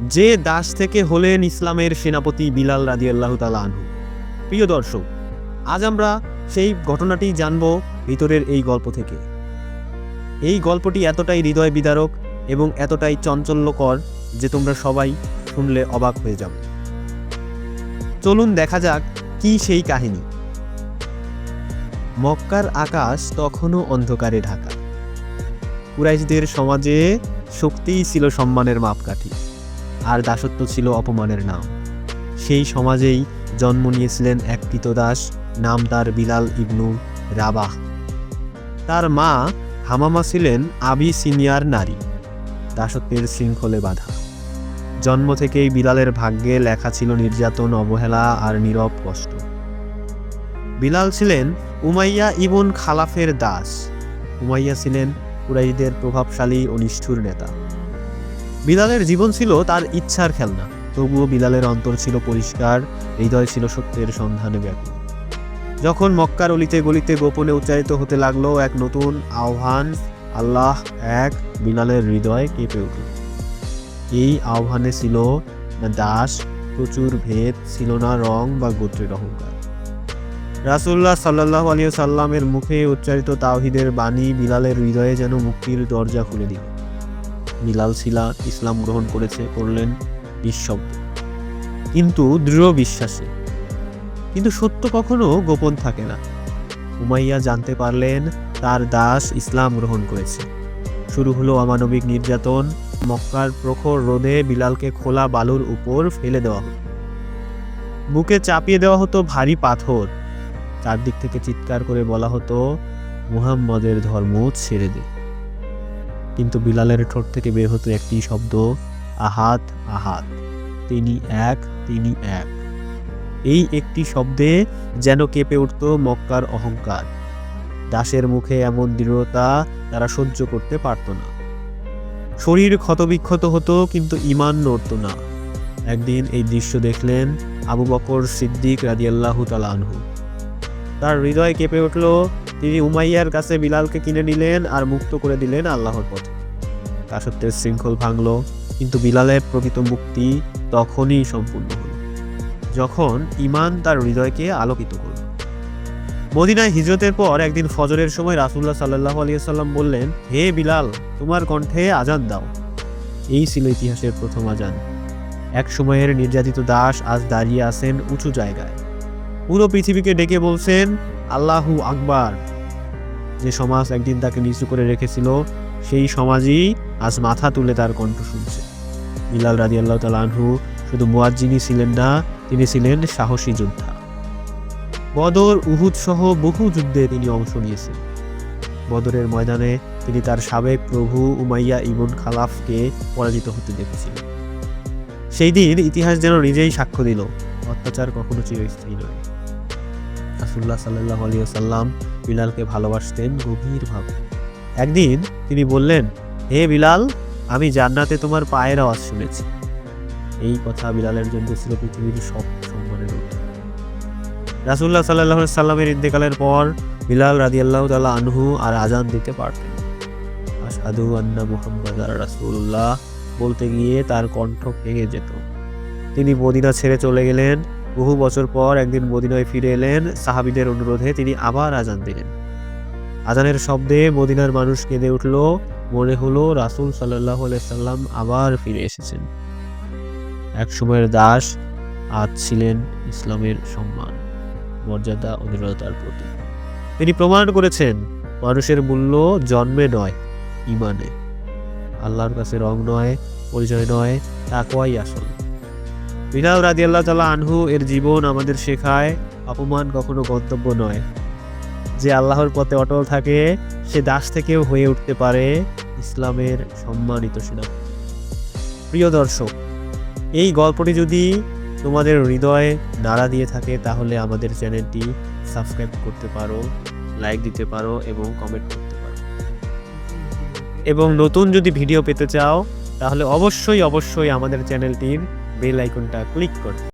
যে দাস থেকে হলেন ইসলামের সেনাপতি বিলাল রাদিয়াল্লাহু তাআলা আনহু। প্রিয় দর্শক, আজ আমরা সেই ঘটনাটি জানব ভিতরের এই গল্প থেকে। এই গল্পটি এতটাই হৃদয় বিদারক এবং এতটাই চঞ্চল্যকর যে তোমরা সবাই শুনলে অবাক হয়ে যাবে। চলুন দেখা যাক কি সেই কাহিনী। মক্কার আকাশ তখনও অন্ধকারে ঢাকা। কুরাইশদের সমাজে শক্তিই ছিল সম্মানের মাপকাঠি। আর দাসত্ব ছিল অপমানের নাম। সেই সমাজেই জন্ম নিয়েছিলেন এক কৃতদাস নাম তার বিলাল ইবনু রাবাহ। তার মা হামামা ছিলেন আবি সিনিয়র নারী। দাসত্বের শৃঙ্খলে বাধা। জন্ম থেকেই বিলালের ভাগ্যে লেখা ছিল নির্যাতন, অবহেলা আর নীরব কষ্ট। বিলাল ছিলেন উমাইয়া ইবন খালাফের দাস। উমাইয়া ছিলেন কুরাইশদের প্রভাবশালী ও নিষ্ঠুর নেতা। বিলালের জীবন ছিল তার ইচ্ছার খেলনা। তবুও বিলালের অন্তর ছিল পরিষ্কার, হৃদয় ছিল সত্যের সন্ধানে ব্যাকুল যখন মক্কার অলিতে গলিতে গোপনে উচ্চারিত হতে লাগল এক নতুন আহ্বান, আল্লাহ এক বিলালের হৃদয় কেঁপে উঠল। এই আহ্বানে ছিল না দাস, প্রচুর ভেদ, ছিল না রং বা গোত্রের অহংকার। রাসুল্লাহ সাল্লাহ আলিয়া সাল্লামের মুখে উচ্চারিত তাওহিদের বাণী বিলালের হৃদয়ে যেন মুক্তির দরজা খুলে দিল। বিলাল শিলা ইসলাম গ্রহণ করেছে, করলেন নিঃশব্দ কিন্তু দৃঢ় বিশ্বাসে। কিন্তু সত্য কখনো গোপন থাকে না। উমাইয়া জানতে পারলেন, তার দাস ইসলাম গ্রহণ করেছে। শুরু হলো অমানবিক নির্যাতন। মক্কার প্রখর রোদে বিলালকে খোলা বালুর উপর ফেলে দেওয়া হতো। বুকে চাপিয়ে দেওয়া হতো ভারী পাথর। চারদিক থেকে চিৎকার করে বলা হতো, মুহাম্মদের ধর্ম ছেড়ে দে। কিন্তু বিলালের ঠোঁট থেকে বের হতো একটি শব্দ, আহাত আহাত। তিনি এক তিনি এক। এই একটি শব্দে যেন কেঁপে উঠত মক্কার অহংকার। দাসের মুখে এমন দৃঢ়তা তারা সহ্য করতে পারত না। শরীর ক্ষতবিক্ষত হতো, কিন্তু ইমান নড়ত না। একদিন এই দৃশ্য দেখলেন আবু বকর সিদ্দিক রাদিয়াল্লাহু তাআলা আনহু। তার হৃদয় কেঁপে উঠল। তিনি উমাইয়ার কাছে বিলালকে কিনে নিলেন আর মুক্ত করে দিলেন আল্লাহর পথে। দাসত্বের শৃঙ্খল ভাঙল, কিন্তু বিলালের প্রকৃত মুক্তি তখনই সম্পূর্ণ হল, যখন ইমান তার হৃদয়কে আলোকিত করল। মদিনায় হিজরতের পর একদিন ফজরের সময় রাসুল্লাহ সাল্লাহ আলিয়াল্লাম বললেন, হে বিলাল, তোমার কণ্ঠে আজান দাও। এই ছিল ইতিহাসের প্রথম আজান। এক সময়ের নির্যাতিত দাস আজ দাঁড়িয়ে আছেন উঁচু জায়গায়। পুরো পৃথিবীকে ডেকে বলছেন, আল্লাহু আকবার। যে সমাজ একদিন তাকে নিচু করে রেখেছিল, সেই সমাজই আজ মাথা তুলে তার কণ্ঠ শুনছে। বিলাল রাজি আল্লাহ তালহু শুধু মুয়াজ্জিনই ছিলেন না, তিনি ছিলেন সাহসী যোদ্ধা। বদর, উহুদ সহ বহু যুদ্ধে তিনি অংশ নিয়েছেন। বদরের ময়দানে তিনি তার সাবেক প্রভু উমাইয়া ইবন খালাফকে পরাজিত হতে দেখেছিলেন। সেই দিন ইতিহাস যেন নিজেই সাক্ষ্য দিল, অত্যাচার কখনো চিরস্থায়ী নয়। রাসুল্লাহ সাল্লাহ আলিয়া সাল্লাম বিলালকে ভালোবাসতেন গভীরভাবে। একদিন তিনি বললেন হে বিলাল, আমি জান্নাতে তোমার পায়ের আওয়াজ শুনেছি। এই কথা বিলালের জন্য ছিল পৃথিবীর সব সম্মানের রাসুল্লাহ সাল্লাহ সাল্লামের ইন্তেকালের পর বিলাল রাদি আল্লাহ তাল্লাহ আনহু আর আজান দিতে পারতেন। আসাদু আন্না মুহাম্মদ আর রাসুল্লাহ বলতে গিয়ে তার কণ্ঠ ভেঙে যেত। তিনি মদিনা ছেড়ে চলে গেলেন। বহু বছর পর একদিন মদিনায় ফিরে এলেন। সাহাবিদের অনুরোধে তিনি আবার আজান দিলেন। আজানের শব্দে মদিনার মানুষ কেঁদে উঠল। মনে হলো রাসুল সাল্লাহ সাল্লাম আবার ফিরে এসেছেন। এক সময়ের দাস, আজ ছিলেন ইসলামের সম্মান, মর্যাদা ও দৃঢ়তার প্রতি তিনি প্রমাণ করেছেন, মানুষের মূল্য জন্মে নয় ইমানে আল্লাহর কাছে রং নয়, পরিচয় নয়, তাকওয়াই আসল। বিলাল রাজি আল্লাহ তালা আনহু এর জীবন আমাদের শেখায়, অপমান কখনো গন্তব্য নয়। যে আল্লাহর পথে অটল থাকে সে দাস থেকেও হয়ে উঠতে পারে ইসলামের সম্মানিত সেনাপতি প্রিয় দর্শক, এই গল্পটি যদি তোমাদের হৃদয়ে নাড়া দিয়ে থাকে, তাহলে আমাদের চ্যানেলটি সাবস্ক্রাইব করতে পারো, লাইক দিতে পারো এবং কমেন্ট করতে পারো। এবং নতুন যদি ভিডিও পেতে চাও, তাহলে অবশ্যই অবশ্যই আমাদের চ্যানেলটির বেল আইকনটা ক্লিক করো।